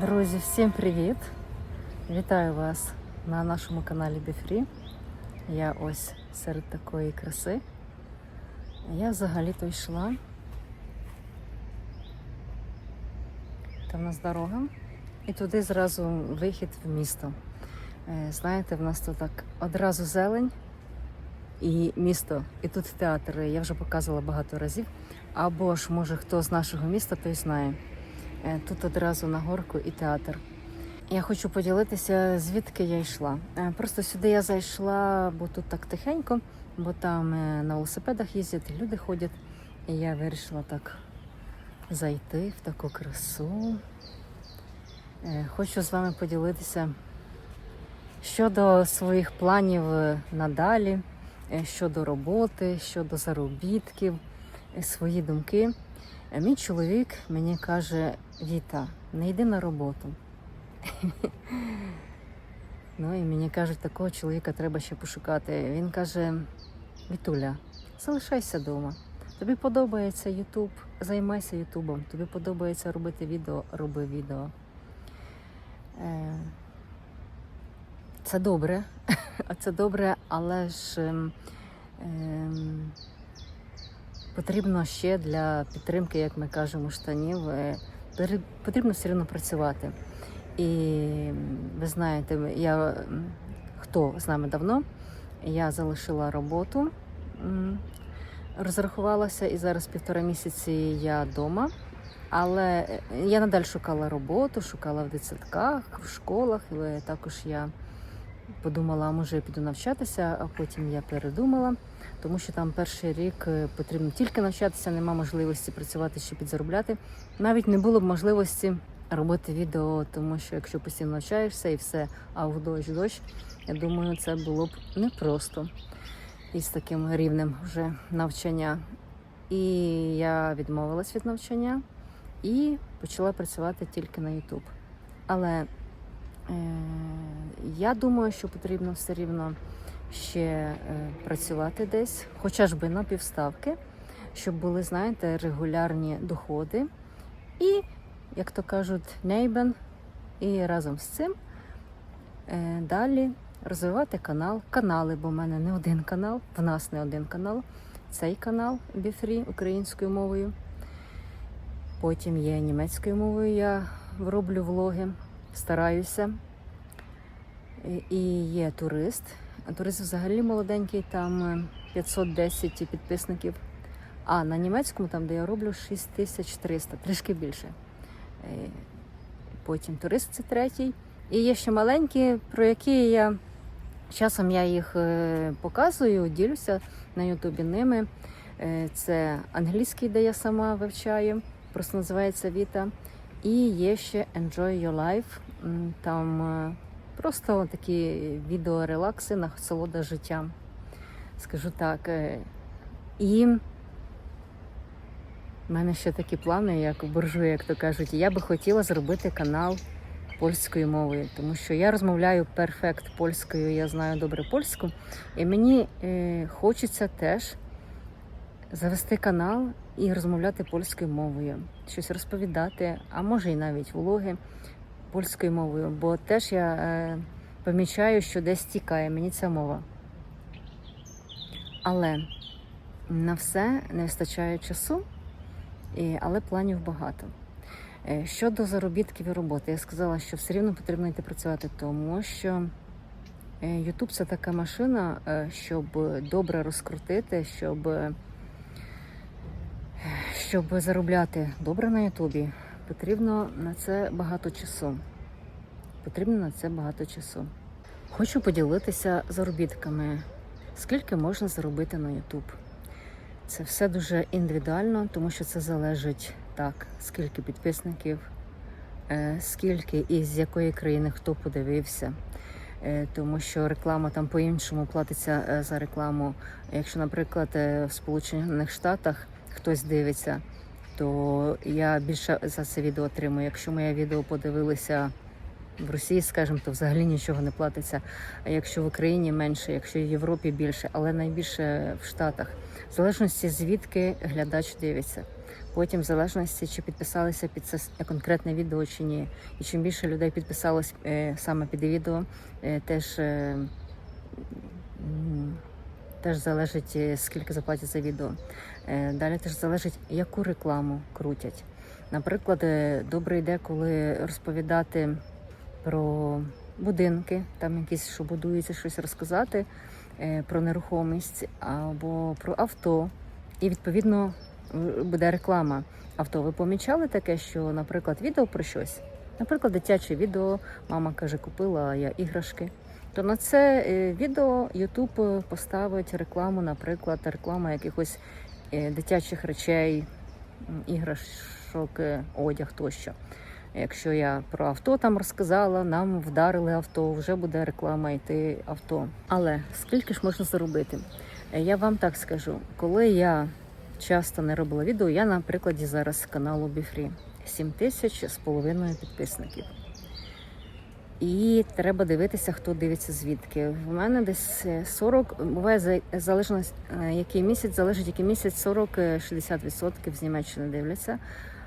Друзі, всім привіт! Вітаю вас на нашому каналі Біфрі. Я ось серед такої краси. Я взагалі-то йшла. Там в нас дорога. І туди зразу вихід в місто. Е, Знаєте, в нас тут так одразу зелень і місто, і тут театр. Я вже показувала багато разів. Або ж, може, хто з нашого міста, той знає. Е, Тут одразу на горку і театр. Я хочу поділитися, звідки я йшла. Е, Просто сюди я зайшла, бо тут так тихенько, бо там е, на велосипедах їздять, люди ходять. І я вирішила так зайти в таку красу. Хочу з вами поділитися щодо своїх планів надалі, щодо роботи, щодо заробітків, свої думки. Е, Мій чоловік мені каже: Віта, не йди на роботу. ну і мені кажуть, такого чоловіка треба ще пошукати. Він каже: Вітуля, залишайся вдома. Тобі подобається Ютуб, займайся Ютубом. Тобі подобається робити відео, роби відео. Е, Це добре, це добре, але ж ем, ем, потрібно ще для підтримки, як ми кажемо, штанів, е, потрібно все одно працювати. І ви знаєте, я хто з нами давно, я залишила роботу, розрахувалася, і зараз півтора місяці я вдома. Але е, я надалі шукала роботу, шукала в дитсадках, в школах. І також я подумала, а може я піду навчатися, а потім я передумала, тому що там перший рік е, потрібно тільки навчатися, нема можливості працювати ще підзаробляти. Навіть не було б можливості робити відео, тому що якщо постійно навчаєшся і все, а в дощ дощ, я думаю, це було б непросто із таким рівнем вже навчання. І я відмовилась від навчання і почала працювати тільки на YouTube. Але я думаю, що потрібно все рівно ще е, працювати десь, хоча ж би на півставки, щоб були, знаєте, регулярні доходи. І, як то кажуть, нейбен, і разом з цим е, далі розвивати канал, канали, бо в мене не один канал, в нас не один канал. Цей канал Біфрі українською мовою. Потім є німецькою мовою, я роблю влоги, стараюся. І- є турист. Турист взагалі молоденький, там е, 510 підписників. А на німецькому, там, де я роблю, 6300, трішки більше. Е, Потім турист це третій. І є ще маленькі, про які я часом я їх е, показую, ділюся на Ютубі ними. Е, Це англійський, де я сама вивчаю, просто називається Віта. І є ще Enjoy Your Life. Там е, просто такі відеорелакси, насолода життям. Скажу так. е, І в мене ще такі плани, як у буржуї, як то кажуть. Я би хотіла зробити канал польською мовою, тому що я розмовляю перфект польською, я знаю добре польську, і мені е, хочеться теж завести канал і розмовляти польською мовою, щось розповідати, а може і навіть влоги польською мовою, бо теж я е, помічаю, що десь тікає мені ця мова. Але на все не вистачає часу, і, але планів багато. Е, Щодо заробітків і роботи, я сказала, що все рівно потрібно йти працювати, тому що е, YouTube це така машина, е, щоб добре розкрутити, щоб, щоб заробляти добре на Ютубі, потрібно на це багато часу. Потрібно на це багато часу. Хочу поділитися заробітками. Скільки можна заробити на YouTube? Це все дуже індивідуально, тому що це залежить так, скільки підписників, е, скільки і з якої країни хто подивився. Е, Тому що реклама там по-іншому платиться е, за рекламу. Якщо, наприклад, в Сполучених Штатах хтось дивиться, то я більше за це відео отримую. Якщо моє відео подивилися В Росії, скажімо, то взагалі нічого не платиться. А якщо в Україні менше, якщо в Європі більше, але найбільше в Штатах. В залежності звідки глядач дивиться. Потім, в залежності, чи підписалися під це конкретне відео чи ні. І чим більше людей підписалось е, саме під відео, е, теж, е, теж залежить, е, скільки заплатять за відео. Е, далі теж залежить, яку рекламу крутять. Наприклад, е, добре йде, коли розповідати про будинки, там якісь, що будується, щось розказати про нерухомість або про авто. І відповідно буде реклама авто. Ви помічали таке, що, наприклад, відео про щось, наприклад, дитяче відео, мама каже, купила я іграшки. То на це е, відео YouTube поставить рекламу, наприклад, реклама якихось е, дитячих речей, іграшок, е, одяг тощо. Якщо я про авто там розказала, нам вдарили авто, вже буде реклама йти авто. Але скільки ж можна заробити? Я вам так скажу, коли я часто не робила відео, я на прикладі зараз каналу Біфрі 7 тисяч з половиною підписників. І треба дивитися, хто дивиться звідки. В мене десь е, 40, буває за- залежно е, який місяць, залежить який місяць 40-60% з Німеччини дивляться,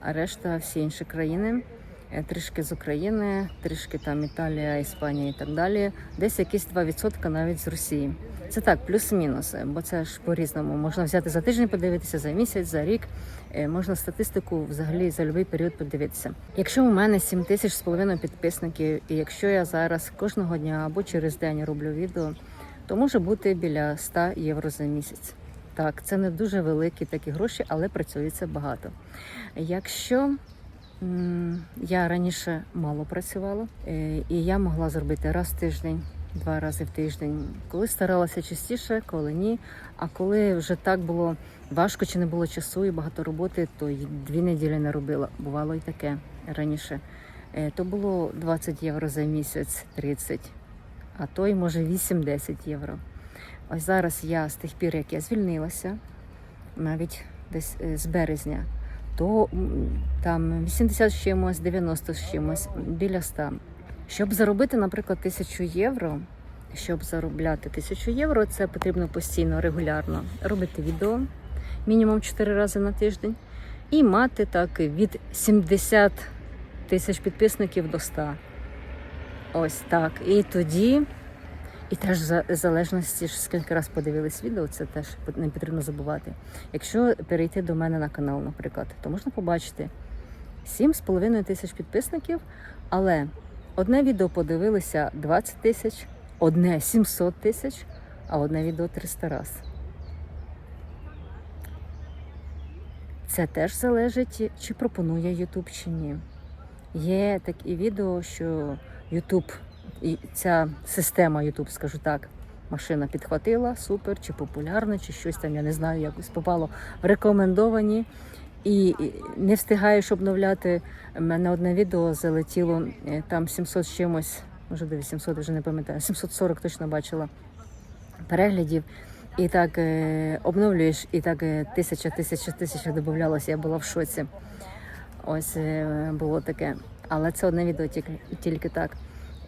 а решта всі інші країни. Е, Трішки з України, трішки там Італія, Іспанія і так далі. Десь якісь 2% навіть з Росії. Це так, плюс-мінус, е, бо це ж по-різному. Можна взяти за тиждень, подивитися, за місяць, за рік. Е, Можна статистику взагалі за будь-який період подивитися. Якщо у мене 7 тисяч з половиною підписників, і якщо я зараз кожного дня або через день роблю відео, то може бути біля 100 євро за місяць. Так, це не дуже великі такі гроші, але працюється багато. Якщо я раніше мало працювала, е, і я могла зробити раз в тиждень, два рази в тиждень, коли старалася частіше, коли ні. А коли вже так було важко чи не було часу і багато роботи, то й дві неділі не робила. Бувало і таке раніше. Е, То було 20 євро за місяць, 30, а то й може 8-10 євро. Ось зараз я з тих пір, як я звільнилася, навіть десь е, з березня, то там 80 з чимось, 90 з чимось, біля 100. Щоб заробити, наприклад, тисячу євро, щоб заробляти тисячу євро, це потрібно постійно, регулярно робити відео, мінімум 4 рази на тиждень, і мати так від 70 тисяч підписників до 100. Ось так. І тоді, і теж за- залежності, скільки раз подивились відео, це теж не потрібно забувати. Якщо перейти до мене на канал, наприклад, то можна побачити 7,5 тисяч підписників, але одне відео подивилися 20 тисяч, одне 700 тисяч, а одне відео 300 раз. Це теж залежить, чи пропонує YouTube чи ні. Є такі відео, що YouTube, і ця система YouTube, скажу так, машина підхватила, супер, чи популярно, чи щось там, я не знаю, якось попало в рекомендовані. І не встигаєш обновляти. У мене одне відео залетіло е, там 700 з чимось, може до 800, вже не пам'ятаю, 740 точно бачила переглядів. І так е, обновлюєш, і так е, тисяча, тисяча, тисяча додавалося. Я була в шоці. Ось було таке. Але це одне відео тільки, тільки так.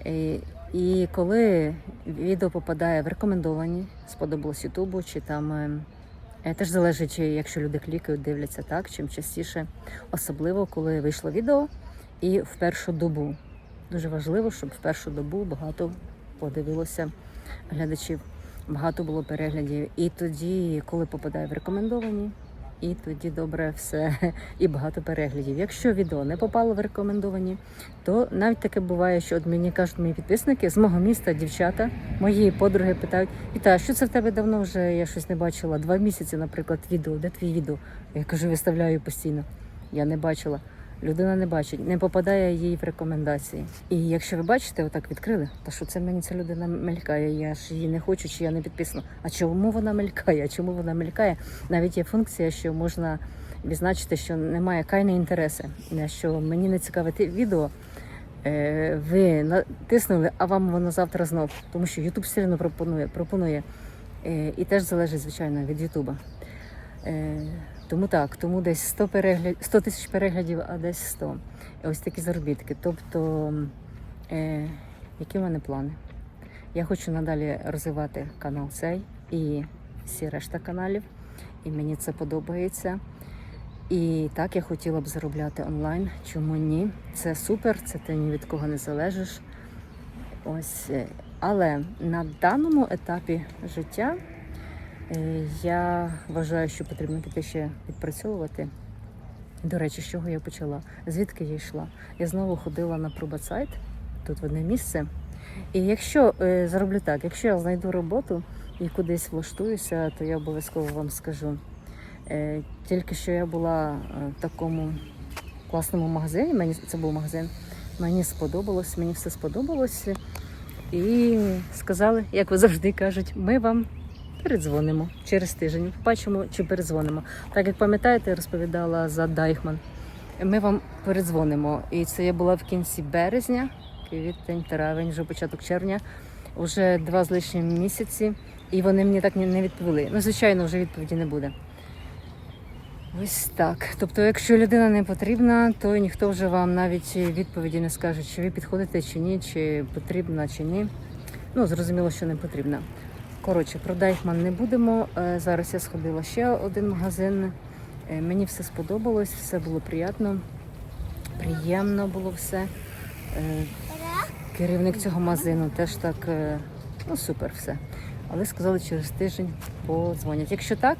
І, і коли відео попадає в рекомендовані, сподобалось Ютубу, чи там е, е, теж залежить, якщо люди клікають, дивляться так, чим частіше, особливо коли вийшло відео і в першу добу. Дуже важливо, щоб в першу добу багато подивилося глядачів, багато було переглядів. І тоді, коли попадає в рекомендовані, і тоді добре все і багато переглядів. Якщо відео не попало в рекомендовані, то навіть таке буває, що от мені кажуть мої підписники з мого міста, дівчата, мої подруги питають: Віта, що це в тебе давно вже я щось не бачила? Два місяці, наприклад, відео, де твій відео? Я кажу, виставляю постійно. Я не бачила. Людина не бачить, не попадає їй в рекомендації. І якщо ви бачите, отак відкрили, то що це мені ця людина мелькає? Я ж її не хочу, чи я не підписана. А чому вона мелькає? Чому вона мелькає? Навіть є функція, що можна відзначити, що немає кайне інтереси, що мені не цікаве відео. е, Ви натиснули, а вам воно завтра знов, тому що YouTube все одно пропонує, пропонує. Е, І теж залежить, звичайно, від Ютуба. Тому так, тому десь 100 перегляд, 100 тисяч переглядів, а десь 100. І ось такі заробітки. Тобто Е, які в мене плани? Я хочу надалі розвивати канал цей і всі решта каналів, і мені це подобається. І так я хотіла б заробляти онлайн. Чому ні? Це супер, це ти ні від кого не залежиш. Ось, е, але на даному етапі життя я вважаю, що потрібно піти ще відпрацьовувати. До речі, з чого я почала? Звідки я йшла? Я знову ходила на пробацайт, тут в одне місце. І якщо е, зароблю так, якщо я знайду роботу і кудись влаштуюся, то я обов'язково вам скажу. Е, тільки що я була е, в такому класному магазині, мені це був магазин, мені сподобалось, мені все сподобалось. І сказали, як ви завжди кажуть, ми вам передзвонимо через тиждень. Побачимо чи передзвонимо. Так як пам'ятаєте, розповідала за Дайхман. Ми вам передзвонимо. І це я була в кінці березня, квітень, травень, вже початок червня, вже два з лишнім місяці, і вони мені так не відповіли. Ну, звичайно, вже відповіді не буде. Ось так. Тобто, якщо людина не потрібна, то ніхто вже вам навіть відповіді не скаже, чи ви підходите чи ні, чи потрібна, чи ні. Ну, зрозуміло, що не потрібна. Коротше, про Дайхман не будемо. Е, Зараз я сходила ще один магазин. Е, Мені все сподобалось, все було приємно. Приємно було все. Е, Керівник цього магазину теж так, ну супер все. Але сказали, через тиждень подзвонять. Якщо так,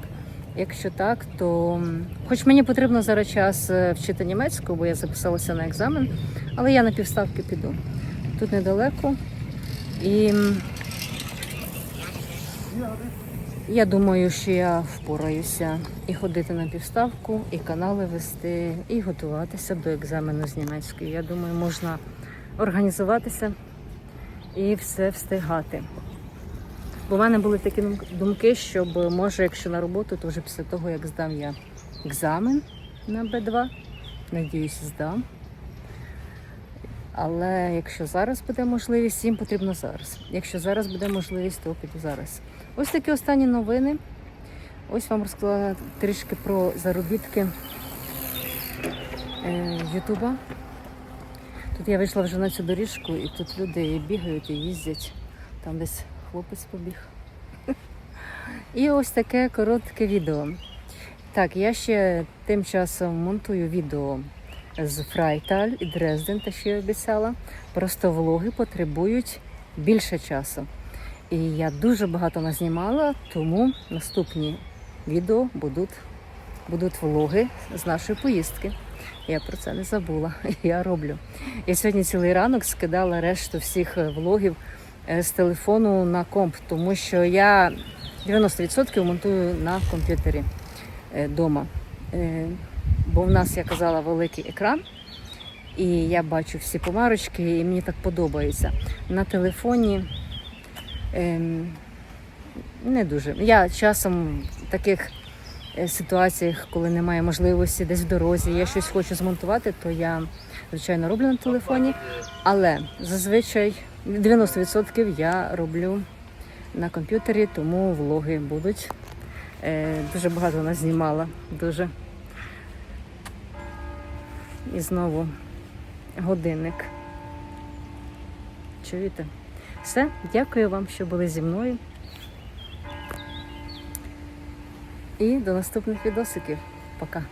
якщо так, то хоч мені потрібно зараз час вчити німецьку, бо я записалася на екзамен, але я на півставки піду. Тут недалеко. І я думаю, що я впораюся і ходити на півставку, і канали вести, і готуватися до екзамену з німецької. Я думаю, можна організуватися і все встигати. Бо в мене були такі думки, щоб може, якщо на роботу, то вже після того, як здам я екзамен на Б2, надіюсь, здам. Але якщо зараз буде можливість, їм потрібно зараз. Якщо зараз буде можливість, то піду зараз. Ось такі останні новини. Ось вам розказала трішки про заробітки е, Ютуба. Тут я вийшла вже на цю доріжку, і тут люди бігають і їздять. Там десь хлопець побіг. І ось таке коротке відео. Так, я ще тим часом монтую відео з Фрайталь і Дрезден, те, що я обіцяла. Просто влоги потребують більше часу. І я дуже багато назнімала, тому наступні відео будуть, будуть влоги з нашої поїздки. Я про це не забула. Я роблю. Я сьогодні цілий ранок скидала решту всіх е, влогів е, з телефону на комп, тому що я 90% монтую на комп'ютері вдома. Бо в нас, я казала, великий екран, і я бачу всі помарочки, і мені так подобається. На телефоні не дуже. Я часом в таких е, ситуаціях, коли немає можливості десь в дорозі, я щось хочу змонтувати, то я, звичайно, роблю на телефоні. Але зазвичай 90% я роблю на комп'ютері, тому влоги будуть. Е, дуже багато вона знімала. Дуже. І знову годинник. Чуєте? Все, дякую вам, що були зі мною. І до наступних відосиків. Пока.